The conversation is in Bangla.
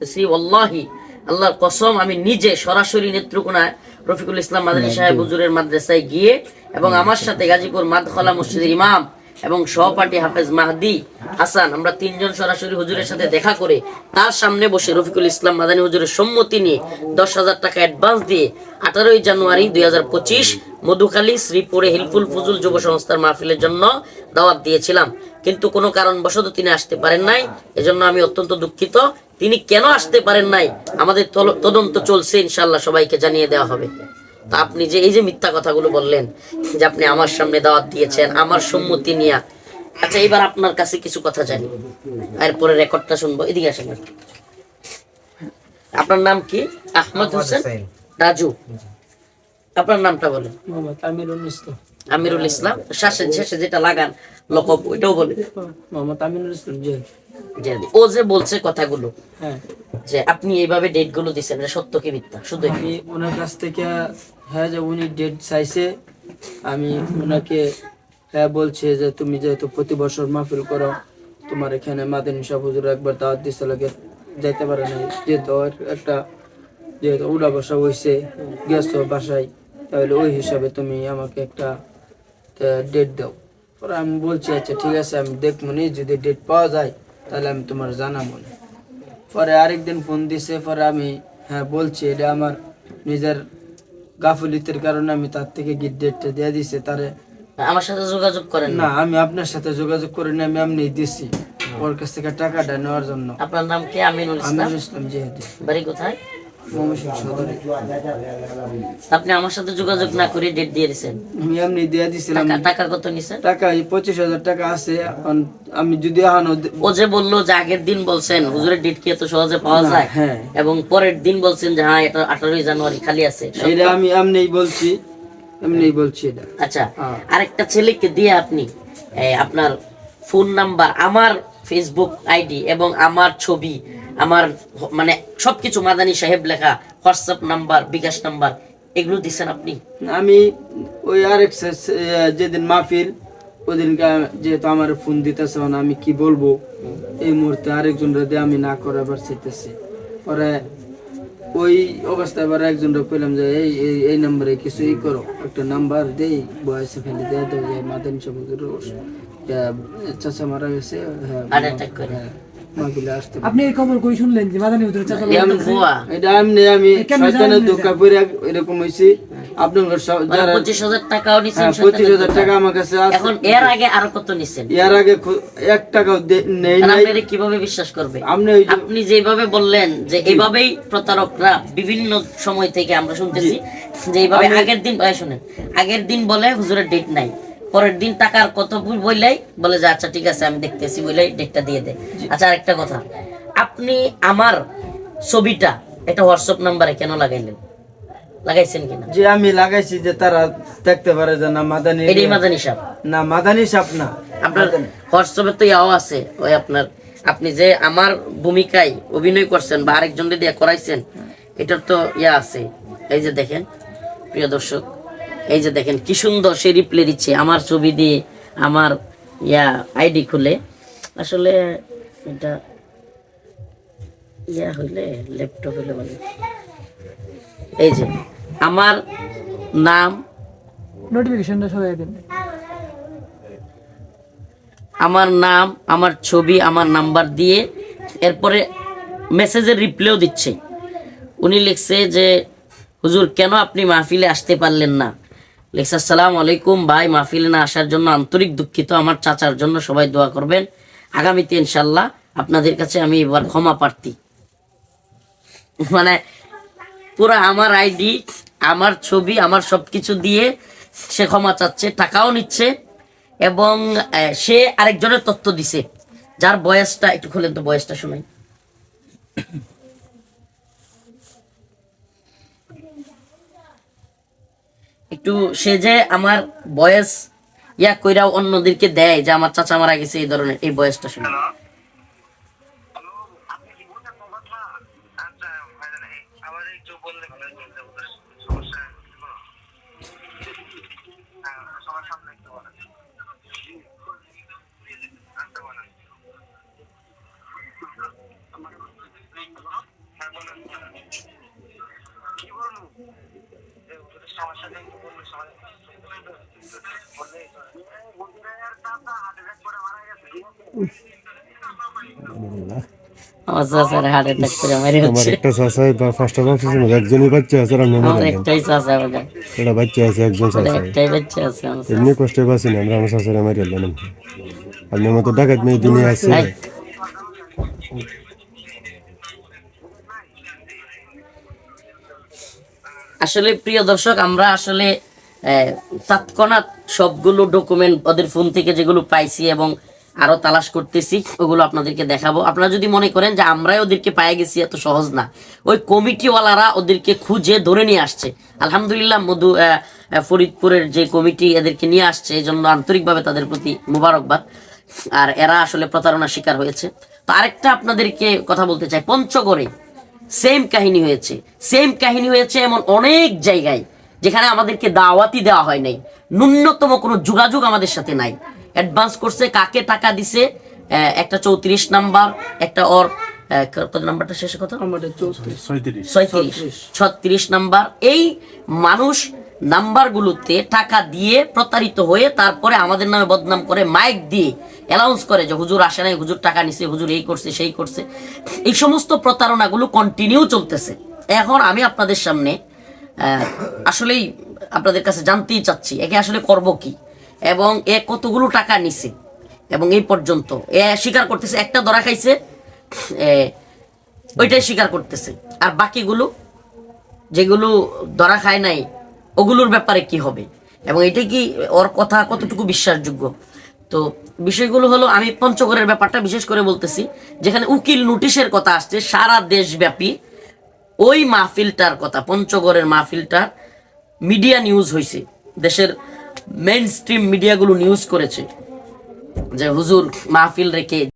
ওয়াল্লাহি আল্লাহর কসম আমি নিজে সরাসরি নেত্রকোনায় রফিকুল ইসলাম মাদানী সাহেব হুজুরের মাদ্রাসায় গিয়ে এবং আমার সাথে গাজীপুর মাদখলা মসজিদের ইমাম এবং সহপাঠী হাফেজ মাহদি হাসান, আমরা তিনজন সরাসরি হুজুরের সাথে দেখা করে তার সামনে বসে রফিকুল ইসলাম মাদানী হুজুরের সম্মতি নিয়ে দশ হাজার টাকা অ্যাডভান্স দিয়ে আঠারোই জানুয়ারি দুই হাজার পঁচিশ মধুখালী শ্রীপুরে হিলফুল ফুজুল যুব সংস্থার মাহফিলের জন্য দাওয়াত দিয়েছিলাম। কিন্তু কোনো কারণবশত তিনি আসতে পারেন নাই। এজন্য আমি অত্যন্ত দুঃখিত। তিনি কেন আসতে পারেন নাই? আমাদের তদন্ত চলছে ইনশাল্লাহ সবাইকে জানিয়ে দেওয়া হবে। তা আপনি যে এই যে মিথ্যা কথাগুলো বললেন যে আপনি আমার সামনে দাওয়াত দিয়েছেন আমার সম্মতি নিয়ে। আচ্ছা এবার আপনার কাছে কিছু কথা জানি। এরপরে রেকর্ডটা শুনব। এদিকে আসেন আপনার নাম কি? আহমদ হোসেন? রাজু? আপনার নামটা বলেন। আমিরুল ইসলাম। শেষে শেষে যেটা লাগান লকব ওইটাও বলে মোহাম্মদ আমিনুল ইসলাম জি ও যে বলছে কথাগুলো হ্যাঁ। যে আপনি এইভাবে ডেটগুলো দিচ্ছেন সত্য কি মিথ্যা? শুধু আমি ওনার কাছ থেকে হ্যাঁ যে উনি ডেট চাইছে, আমি ওনাকে হ্যাঁ বলছে যে তুমি যেহেতু প্রতি বছর মাহফিল করো, তোমার এখানে মাদিনী সাহ হুজুর একবার দাওয়াত দিতে লাগে যাইতে পারে নাই। যেহেতু একটা, যেহেতু উড়া বসা হয়েছে গেছো বাসায়, তাহলে ওই হিসাবে তুমি আমাকে একটা ডেট দাও। পরে আমি বলছি আচ্ছা ঠিক আছে, আমি দেখব নি, যদি ডেট পাওয়া যায়, তাহলে আমি তোমার জানাব না। পরে আরেকদিন ফোন দিছে, পরে আমি হ্যাঁ বলছি, এটা আমার নিজের গাফুলিতের কারণে আমি তার থেকে গিট ডেটটা দিয়ে দিছি তারে আমার সাথে যোগাযোগ করেন না আমি আপনার সাথে যোগাযোগ করি না আমি এমনি দিছি। ওর কাছ থেকে টাকাটা নেওয়ার জন্য। আপনার নাম কি? আমিনুল ইসলাম? আমিনুল ইসলাম যেহেতু বাড়ি কোথায়? ময়মনসিংহ সদরে। আপনি আমার সাথে যোগাযোগ না করে ডেট দিয়ে দিয়েছেন। আমি এমনি দিয়ে দিছিলাম। টাকা কত নিছেন টাকা এই পঁচিশ হাজার টাকা আছে আমি যদি দে- ও যে বলল যে আগের দিন বলছেন হুজুরের ডেট কি এত সহজে পাওয়া যায়? হ্যাঁ। এবং পরের দিন বলছেন যে হ্যাঁ এটা আঠারোই জানুয়ারি খালি আছে। এটা আমি এমনিই বলছি এমনিই বলছি এটা। আচ্ছা হ্যাঁ। আরেকটা ছেলেকে দিয়ে আপনি এই, আপনার ফোন নাম্বার আমার ফেসবুক আইডি এবং আমার ছবি আমার মানে সবকিছু মাদানী সাহেব লেখা হোয়াটসঅ্যাপ নাম্বার বিকাশ নাম্বার এগুলো দিচ্ছেন আপনি? আমি ওই আরেক যেদিন মাহফিল ওদিনকে যেহেতু আমার ফোন দিতেছে না আমি কি বলব? এই মুহূর্তে আরেকজন দিয়ে আমি না করে করাবার চাইতেছি পরে ওই অবস্থায় আবার একজন কইলাম যে এই এই এই নাম্বারে কিছু ই করো একটা নাম্বার দেই বয়সে ফেলে দেয় দেয় যে মাদান সবুজের চাচা মারা গেছে হ্যাঁ। আসতে আপনি এই খবর কই শুনলেন যে মাদানী হুজুর চাচা আমি ভুয়া। এটা এমনি আমি শয়তানের ধোকা পড়ে এরকম হইছি। আপনার মানে যারা টাকাও হ্যাঁ টাকা আমার কাছে আছে। এখন এর আগে আরও কত নিচ্ছেন এর আগে খু- টাকাও নেই নাই। আপনারা কীভাবে বিশ্বাস করবে? আপনি আপনি যেভাবে বললেন যে এইভাবেই প্রতারকরা বিভিন্ন সময় থেকে আমরা শুনতেছি যে এইভাবে আগের দিন শুনেন আগের দিন বলে হুজুরের ডেট নাই। পরের দিন টাকার কত ভুল বললেই বলে যে আচ্ছা ঠিক আছে আমি দেখতেছি বললেই ডেটটা দিয়ে দেয় আচ্ছা আরেকটা কথা। আপনি আমার ছবিটা একটা হোয়াটসঅ্যাপ নাম্বারে কেন লাগাইলেন? লাগাইছেন কিনা? যে আমি লাগাইছি যে তারা দেখতে পারে যে না মাদানি এটাই মাদানি সাহেব না মাদানি সাপ না। আপনার হোয়াটসঅ্যাপে তো ইয়াও আছে ওই আপনার আপনি যে আমার ভূমিকায় অভিনয় করছেন বা আরেকজন দিয়ে করাইছেন এটার তো ইয়া আছে। এই যে দেখেন প্রিয় দর্শক এই যে দেখেন কি সুন্দর সে রিপ্লে দিচ্ছে। আমার ছবি দিয়ে আমার ইয়া আইডি খুলে। আসলে এটা ইয়া হইলে ল্যাপটপ হইলে বলে এই যে আমার নাম নোটিফিকেশনটা সবাই দেন। আমার নাম আমার ছবি আমার নাম্বার দিয়ে এরপরে মেসেজের রিপ্লেও দিচ্ছে। উনি লিখছে যে হুজুর কেন আপনি মাহফিলে আসতে পারলেন না? লিখছে, আসসালামু আলাইকুম, ভাই, মাহফিলে না আসার জন্য আন্তরিক দুঃখিত, আমার চাচার জন্য সবাই দোয়া করবেন। আগামীতে ইনশাল্লাহ আপনাদের কাছে আমি এবার ক্ষমা প্রার্থী। মানে পুরো আমার আইডি, আমার ছবি, আমার সবকিছু দিয়ে সে ক্ষমা চাচ্ছে, টাকাও নিচ্ছে এবং সে আরেকজনের তথ্য দিছে। যার বয়সটা, একটু খুলেন তো বয়সটা শুনাই একটু সে যে আমার বয়স ইয়া কইরা অন্যদেরকে দেয় যে আমার চাচা মারা গেছে এই ধরনের এই বয়সটা শুনে Thank you. একটু বা ফার্স্ট অফ একজনই বাচ্চা আছে আমার একটাই চাচা ওটা এটা বাচ্চা আছে একজন একটাই বাচ্চা আছে এমনি কষ্টে বাঁচি না আমরা আমার চাষারে মারি এলাম আপনার মতো ডাকাত মেয়ে দিনে আছে। আসলে প্রিয় দর্শক আমরা আসলে তৎক্ষণাৎ সবগুলো ডকুমেন্ট ওদের ফোন থেকে যেগুলো পাইছি এবং আরও তালাশ করতেছি, ওগুলো আপনাদেরকে দেখাবো। আপনারা যদি মনে করেন যে আমরাই ওদেরকে পায়ে গেছি, এত সহজ না। ওই কমিটিওয়ালারা ওদেরকে খুঁজে ধরে নিয়ে আসছে। আলহামদুলিল্লাহ, মধু ফরিদপুরের যে কমিটি এদেরকে নিয়ে আসছে এই জন্য আন্তরিকভাবে তাদের প্রতি মুবারকবাদ। আর এরা আসলে প্রতারণার শিকার হয়েছে। তো আরেকটা আপনাদেরকে কথা বলতে চাই। পঞ্চগড়ে সেম কাহিনী হয়েছে। সেম কাহিনী হয়েছে এমন অনেক জায়গায়। যেখানে আমাদেরকে দাওয়াতি দেওয়া হয় নাই। ন্যূনতম কোনো যোগাযোগ আমাদের সাথে নাই। অ্যাডভান্স করছে কাকে টাকা দিছে একটা চৌত্রিশ নাম্বার একটা ওর নাম্বারটা শেষে ছয়ত্রিশ। ছত্রিশ নাম্বার। এই মানুষ নাম্বারগুলোতে টাকা দিয়ে প্রতারিত হয়ে তারপরে আমাদের নামে বদনাম করে মাইক দিয়ে অ্যালাউন্স করে যে হুজুর আসে নাই হুজুর টাকা নিছে হুজুর এই করছে সেই করছে। এই সমস্ত প্রতারণাগুলো কন্টিনিউ চলতেছে। এখন আমি আপনাদের সামনে আসলেই আপনাদের কাছে জানতেই চাচ্ছি, একে আসলে করব কি? এবং এ কতগুলো টাকা নিছে? এবং এই পর্যন্ত, এ স্বীকার করতেছে, একটা ধরা খাইছে ওইটাই স্বীকার করতেছে। আর বাকিগুলো, যেগুলো ধরা খায় নাই, ওগুলোর ব্যাপারে কি হবে? এবং এটা কি ওর কথা কতটুকু বিশ্বাসযোগ্য? তো বিষয়গুলো হলো, আমি পঞ্চগড়ের ব্যাপারটা বিশেষ করে বলতেছি, যেখানে উকিল নোটিশের কথা আসছে, সারা দেশব্যাপী ওই মাহফিলটার কথা, পঞ্চগড়ের মাহফিলটার মিডিয়া নিউজ হয়েছে দেশের মেইন স্ট্রিম মিডিয়াগুলো নিউজ করেছে যে হুজুর মাহফিল রেখে